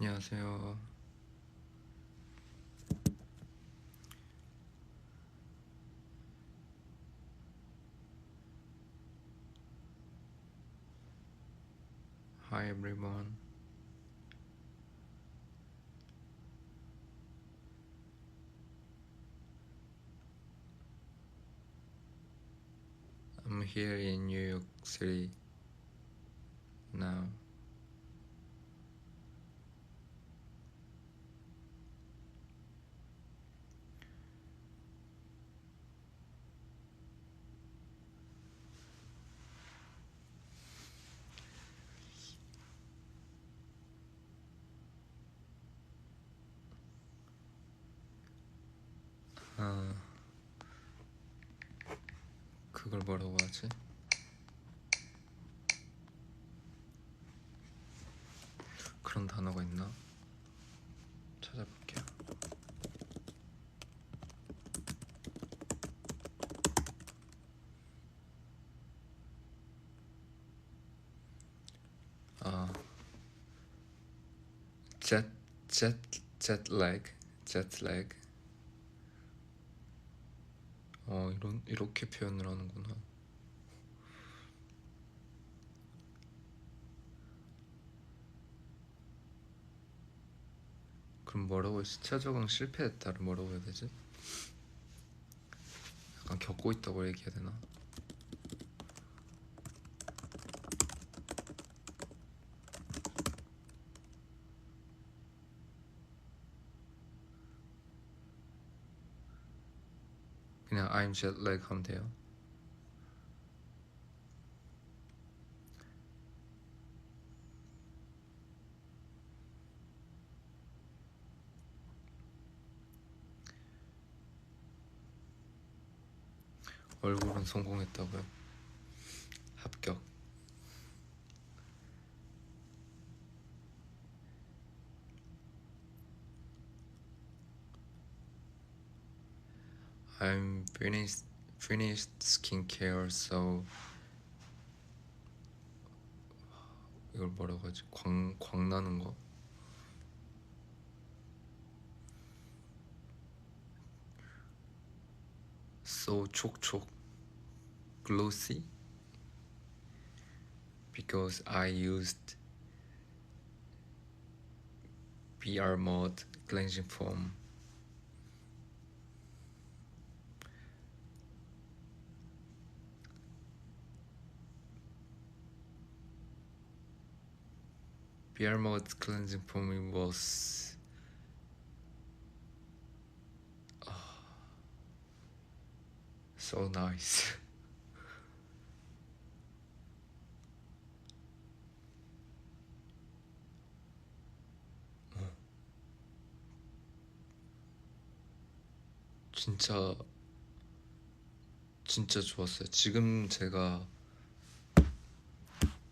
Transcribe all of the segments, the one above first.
안녕하세요. Hi everyone. I'm here in New York City now. 그런 단어가 있나? 찾아볼게요. 아, jet, jet, jet lag, jet lag. 어, 이런 이렇게 표현을 하는구나. 뭐라고 시차 적응 실패했다를 뭐라고 해야 되지? 약간 겪고 있다고 얘기해야 되나? 그냥 I'm jet lag 하면 돼요. 얼굴은 성공했다고요. 합격. I'm finished finished skincare so 이걸 뭐라고 하지? 광, 광 나는 거? So 촉촉 glossy because I used PR mode cleansing foam PR mode cleansing foam was ah, so nice. 진짜 진짜 좋았어요. 지금 제가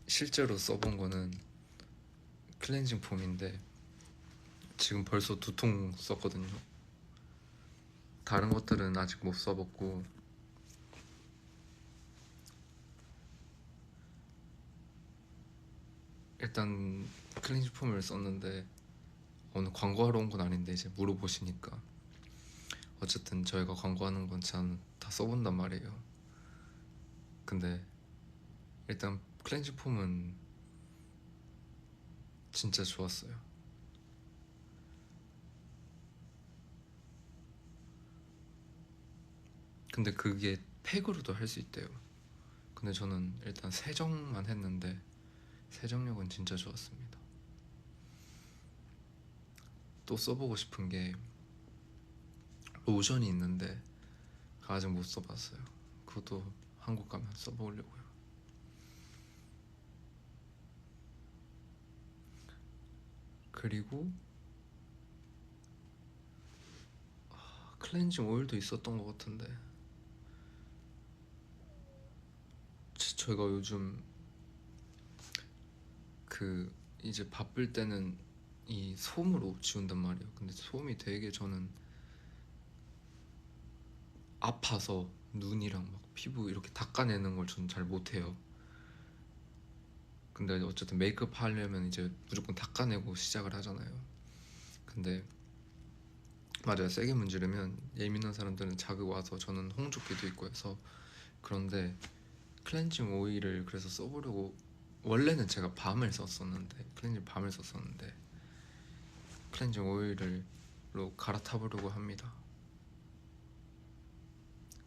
실제로 써본 거는 클렌징 폼인데 지금 벌써 두 통 썼거든요. 다른 것들은 아직 못 써봤고 일단 클렌징 폼을 썼는데 오늘 광고하러 온 건 아닌데 이제 물어보시니까 어쨌든 저희가 광고하는 건 참 다 써본단 말이에요. 근데 일단 클렌징 폼은 진짜 좋았어요. 근데 그게 팩으로도 할 수 있대요. 근데 저는 일단 세정만 했는데 세정력은 진짜 좋았습니다. 또 써보고 싶은 게 로션이 있는데 아직 못 써봤어요. 그것도 한국 가면 써보려고요. 그리고 아, 클렌징 오일도 있었던 것 같은데 지- 저희가 요즘 그 이제 바쁠 때는 이 솜으로 지운단 말이에요. 근데 솜이 되게 저는 아파서 눈이랑 막 피부 이렇게 닦아내는 걸 저는 잘 못해요. 근데 어쨌든 메이크업 하려면 이제 무조건 닦아내고 시작을 하잖아요. 근데 맞아요. 세게 문지르면 예민한 사람들은 자극 와서 저는 홍조기도 있고 해서 그런데 클렌징 오일을 그래서 써보려고 원래는 제가 밤을 썼었는데 클렌징 밤을 썼었는데 클렌징 오일을로 갈아타보려고 합니다.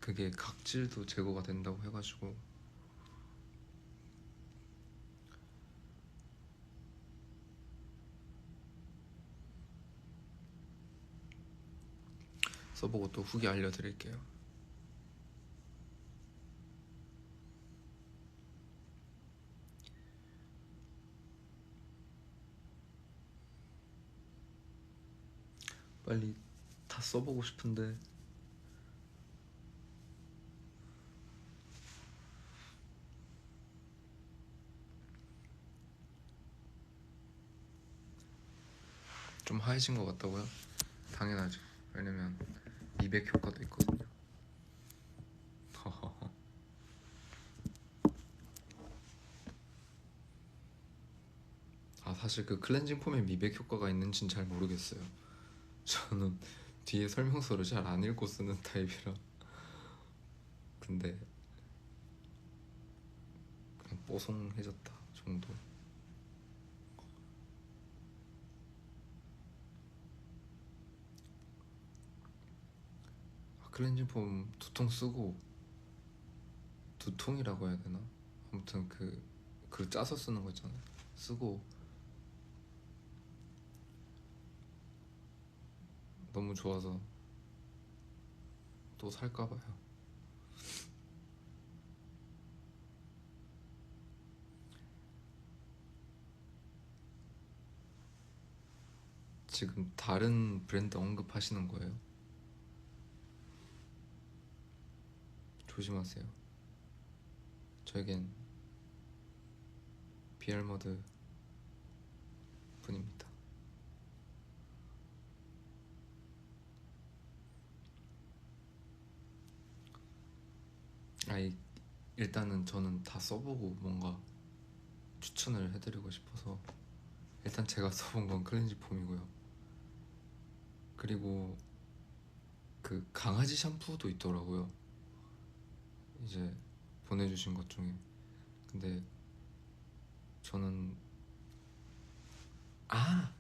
그게 각질도 제거가 된다고 해가지고 써보고 또 후기 알려드릴게요. 빨리 다 써보고 싶은데 좀 하얘진 것 같다고요? 당연하죠. 왜냐면 미백 효과도 있거든요. 아 사실 그 클렌징 폼에 미백 효과가 있는지는 잘 모르겠어요. 저는 뒤에 설명서를 잘 안 읽고 쓰는 타입이라. 근데 그냥 뽀송해졌다 정도. 아, 클렌징 폼 두통 쓰고 두 통이라고 해야 되나? 아무튼 그, 그 짜서 쓰는 거 있잖아요. 쓰고 너무 좋아서 또 살까 봐요. 지금 다른 브랜드 언급하시는 거예요? 조심하세요. 저에겐 비얼머드 분입니다. 아이 일단은 저는 다 써보고 뭔가 추천을 해드리고 싶어서 일단 제가 써본 건 클렌지 폼이고요. 그리고 그 강아지 샴푸도 있더라고요. 이제 보내주신 것 중에. 근데 저는 아!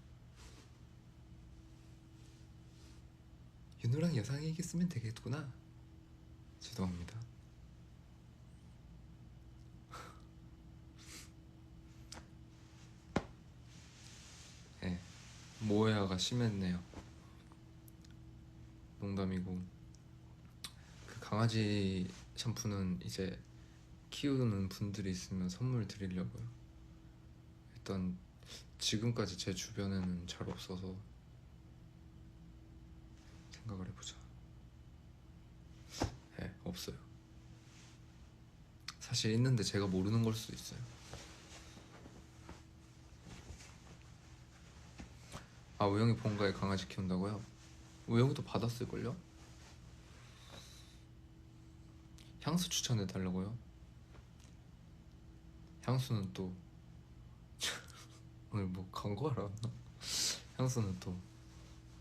윤호랑 여상 얘기 쓰면 되겠구나. 죄송합니다. 네 모해화가 심했네요. 농담이고. 그 강아지 샴푸는 이제 키우는 분들이 있으면 선물 드리려고요. 일단 지금까지 제 주변에는 잘 없어서 생각을 해보자. 네, 없어요. 사실 있는데 제가 모르는 걸 수도 있어요. 아 우영이 본가에 강아지 키운다고요? 우영이도 받았을걸요? 향수 추천해 달라고요? 향수는 또 오늘 뭐 광고하러 왔나? 향수는 또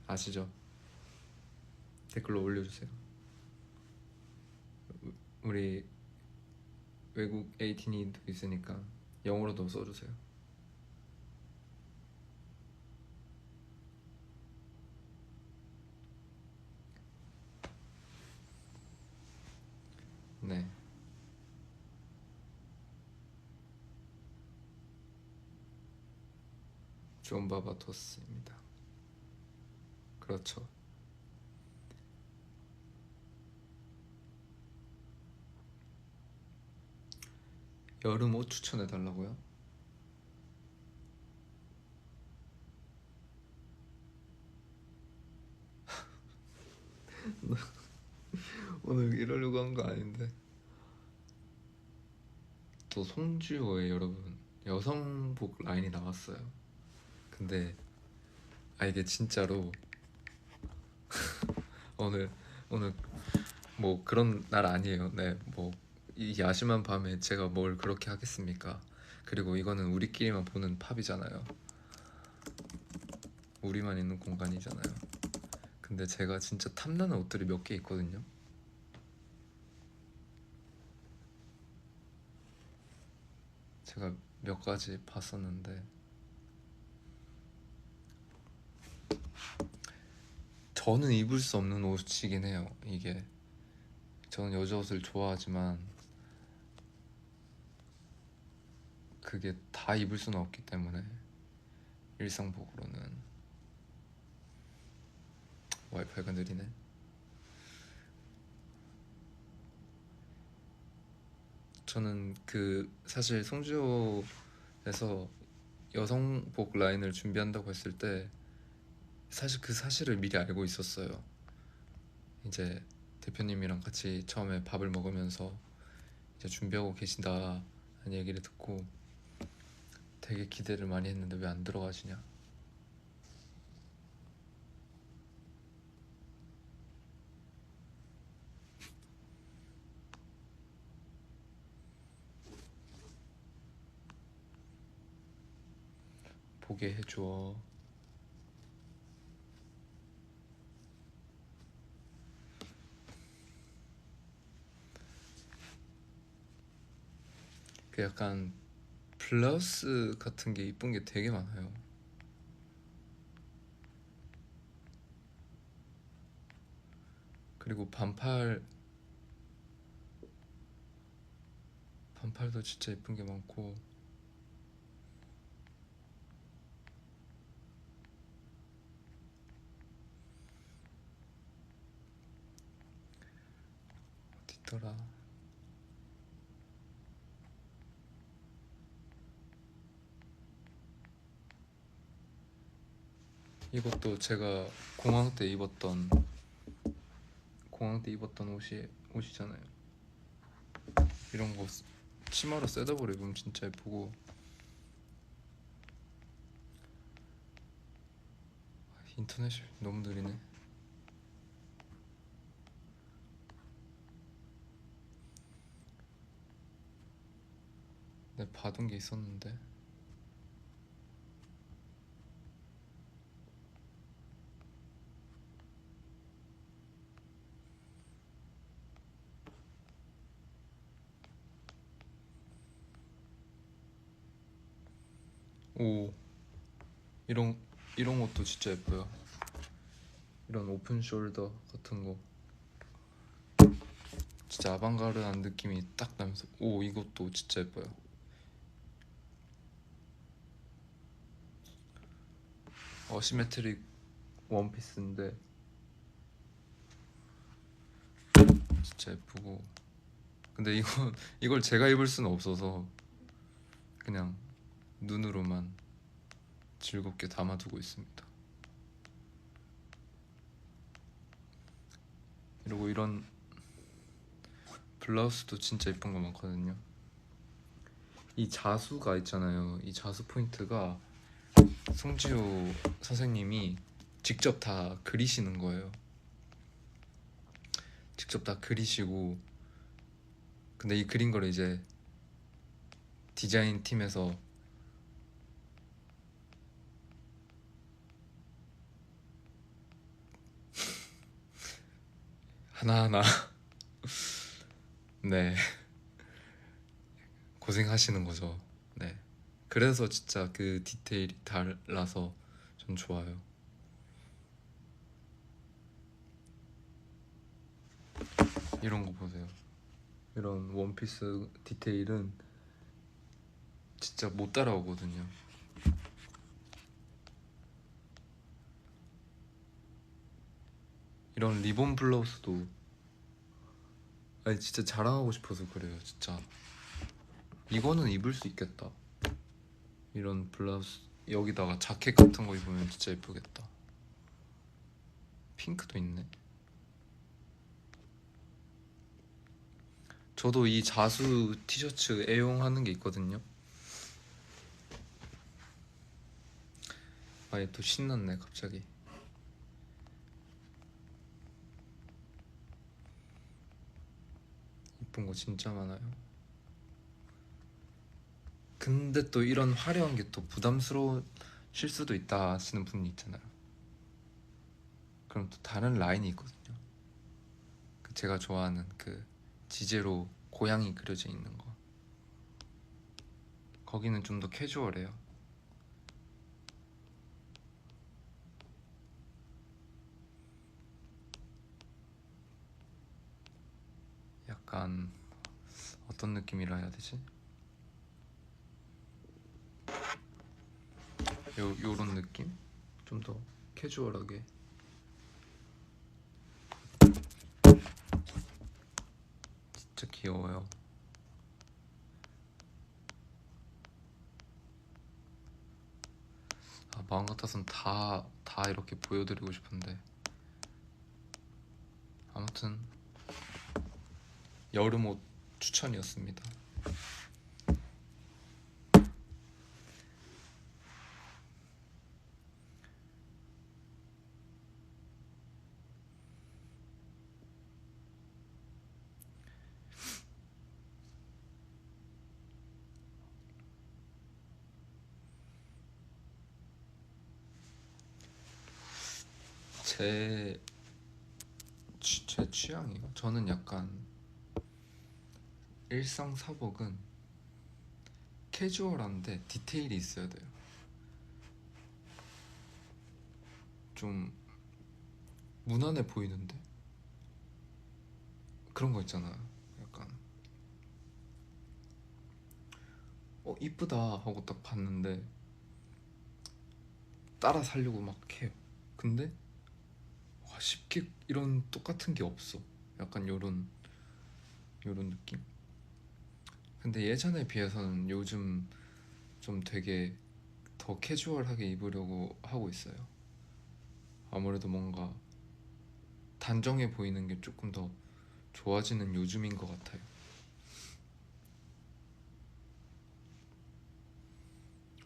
아시죠? 댓글로 올려주세요. 우- 우리 외국 에이티니도 있으니까 영어로도 써주세요. 네. 존 바바토스입니다. 그렇죠. 여름 옷 추천해 달라고요? 오늘 이러려고 한 거 아닌데. 또 송주호에 여러분 여성복 라인이 나왔어요. 근데 아 이게 진짜로 오늘 오늘 뭐 그런 날 아니에요. 네, 뭐 이 야심한 밤에 제가 뭘 그렇게 하겠습니까? 그리고 이거는 우리끼리만 보는 팝이잖아요. 우리만 있는 공간이잖아요. 근데 제가 진짜 탐나는 옷들이 몇 개 있거든요. 제가 몇 가지 봤었는데 저는 입을 수 없는 옷이긴 해요. 이게 저는 여자 옷을 좋아하지만 그게 다 입을 수는 없기 때문에 일상복으로는 와이파이가 느리네. 저는 그 사실 송주호에서 여성복 라인을 준비한다고 했을 때 사실 그 사실을 미리 알고 있었어요. 이제 대표님이랑 같이 처음에 밥을 먹으면서 이제 준비하고 계신다는 얘기를 듣고 되게 기대를 많이 했는데 왜 안 들어가시냐? 보게 해줘. 그 약간 블라우스 같은 게 이쁜 게 되게 많아요. 그리고 반팔 반팔도 진짜 이쁜 게 많고 있더라? 이것도 제가 공항 때 입었던 공항 때 입었던 옷이 옷이잖아요. 이런 거 쓰- 치마로 셋업으로 입으면 진짜 예쁘고 아, 인터넷이 너무 느리네. 봐둔 게 있었는데 오 이런 이런 것도 진짜 예뻐요. 이런 오픈 숄더 같은 거 진짜 아방가르한 느낌이 딱 나면서 오 이것도 진짜 예뻐요. 어시메트릭 원피스인데 진짜 예쁘고 근데 이거 이걸 제가 입을 수는 없어서 그냥 눈으로만 즐겁게 담아두고 있습니다. 그리고 이런 블라우스도 진짜 예쁜 거 많거든요. 이 자수가 있잖아요. 이 자수 포인트가 송지효 선생님이 직접 다 그리시는 거예요. 직접 다 그리시고 근데 이 그린 거를 이제 디자인 팀에서 하나하나 네 고생하시는 거죠. 네 그래서 진짜 그 디테일이 달라서 전 좋아요. 이런 거 보세요. 이런 원피스 디테일은 진짜 못 따라오거든요. 이런 리본 블라우스도 아니 진짜 자랑하고 싶어서 그래요 진짜 이거는 입을 수 있겠다 이런 블라우스 여기다가 자켓 같은 거 입으면 진짜 예쁘겠다. 핑크도 있네. 저도 이 자수 티셔츠 애용하는 게 있거든요. 아예 또 신났네 갑자기. 이쁜 거 진짜 많아요. 근데 또 이런 화려한 게 또 부담스러우실 수도 있다 하시는 분이 있잖아요. 그럼 또 다른 라인이 있거든요. 그 제가 좋아하는 그 지제로 고양이 그려져 있는 거. 거기는 좀 더 캐주얼해요. 약간 어떤 느낌이라 해야 되지? 요 요런 느낌? 좀 더 캐주얼하게. 진짜 귀여워요. 아, 마음 같아선 다, 다 이렇게 보여드리고 싶은데. 아무튼, 여름 옷 추천이었습니다. 제, 취- 제 취향이요. 저는 약간 일상 사복은 캐주얼한데 디테일이 있어야 돼요. 좀 무난해 보이는데 그런 거 있잖아요. 약간 어 이쁘다 하고 딱 봤는데 따라 살려고 막 해요. 근데 와, 쉽게 이런 똑같은 게 없어. 약간 요런 요런 느낌. 근데 예전에 비해서는 요즘 좀 되게 더 캐주얼하게 입으려고 하고 있어요. 아무래도 뭔가 단정해 보이는 게 조금 더 좋아지는 요즘인 것 같아요.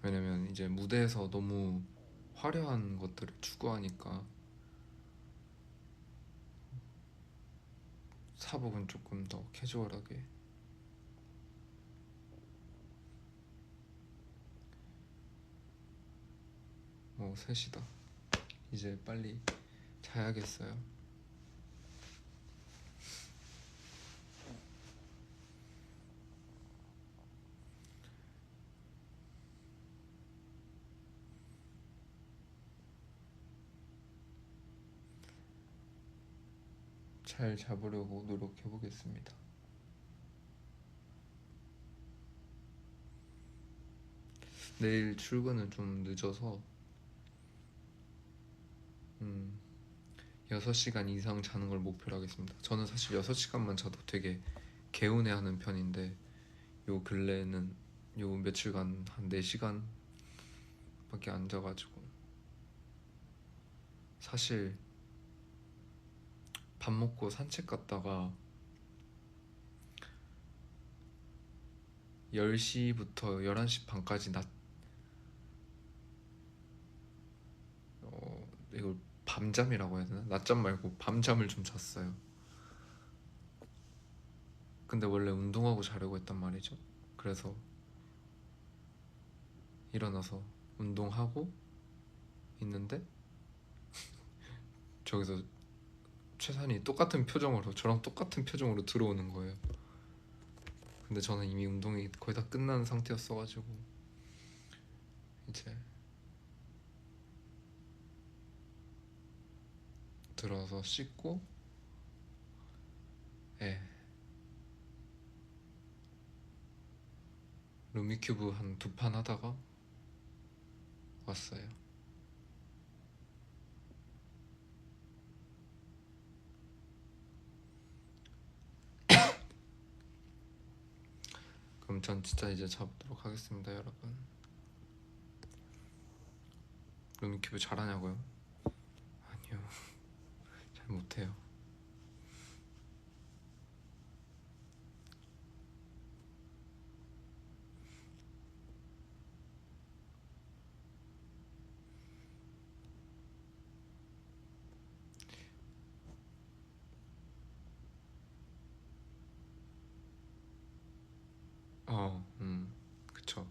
왜냐면 이제 무대에서 너무 화려한 것들을 추구하니까 사복은 조금 더 캐주얼하게 뭐 셋이다. 이제 빨리 자야겠어요. 잘 잡으려고 노력해 보겠습니다. 내일 출근은 좀 늦어서 음 6시간 이상 자는 걸 목표로 하겠습니다. 저는 사실 6시간만 자도 되게 개운해하는 편인데 요 근래에는 요 며칠간 한 4시간 밖에 안 자가지고 사실 밥 먹고 산책 갔다가 10시부터 11시 반까지 낮 어, 이걸 밤잠이라고 해야 되나? 낮잠 말고 밤잠을 좀 잤어요. 근데 원래 운동하고 자려고 했단 말이죠. 그래서 일어나서 운동하고 있는데 저기서 최산이 똑같은 표정으로 저랑 똑같은 표정으로 들어오는 거예요. 근데 저는 이미 운동이 거의 다 끝난 상태였어가지고 이제 들어서 씻고 예 루미큐브 한 두 판 하다가 왔어요. 그럼 전 진짜 이제 자보도록 하겠습니다, 여러분. 루미큐브 잘하냐고요? 아니요, 잘 못해요. 어, 음, 그쵸.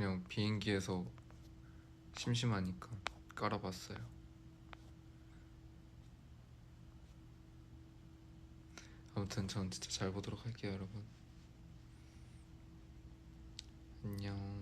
그냥 비행기에서 심심하니까 깔아봤어요. 아무튼 전 진짜 잘 보도록 할게요, 여러분. 안녕.